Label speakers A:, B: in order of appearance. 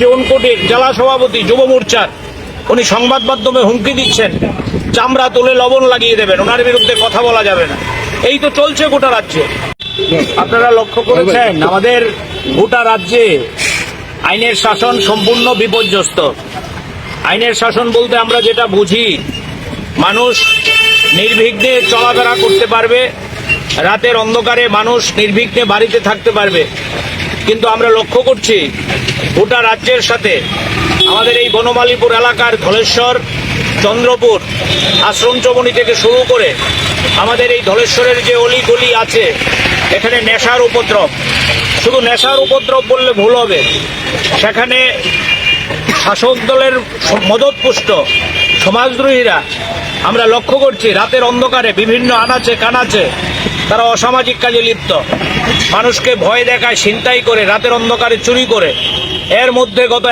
A: যে উনকোটির জেলা সভাপতি যুব মোর্চার, উনি সংবাদ মাধ্যমে হুমকি দিচ্ছেন, চামড়া তুলে লবণ লাগিয়ে দেবেন, ওনার বিরুদ্ধে কথা বলা যাবে না। এই তো চলছে গোটা রাজ্যে। আপনারা লক্ষ্য করেছেন, আমাদের গোটা রাজ্যে আইনের শাসন সম্পূর্ণ বিপর্যস্ত। আইনের শাসন বলতে আমরা যেটা বুঝি, মানুষ নির্বিঘ্নে চলাফেরা করতে পারবে, রাতের অন্ধকারে মানুষ নির্বিঘ্নে বাড়িতে থাকতে পারবে। কিন্তু আমরা লক্ষ্য করছি গোটা রাজ্যের সাথে আমাদের এই বনমালীপুর এলাকার ধলেশ্বর, চন্দ্রপুর, আশ্রম চমনি থেকে শুরু করে আমাদের এই ধলেশ্বরের যে অলি গলি আছে, এখানে নেশার উপদ্রব। শুধু নেশার উপদ্রব বললে ভুল হবে। সেখানে শাসক দলের মদতপুষ্ট সমাজদ্রোহীরা, আমরা লক্ষ্য করছি, রাতের অন্ধকারে বিভিন্ন আনাচে কানাচে তারা অসামাজিক কাজে লিপ্ত। মানুষকে ভয় দেখায়, ছিনতাই করে, রাতের অন্ধকারে চুরি করে। এর মধ্যে গত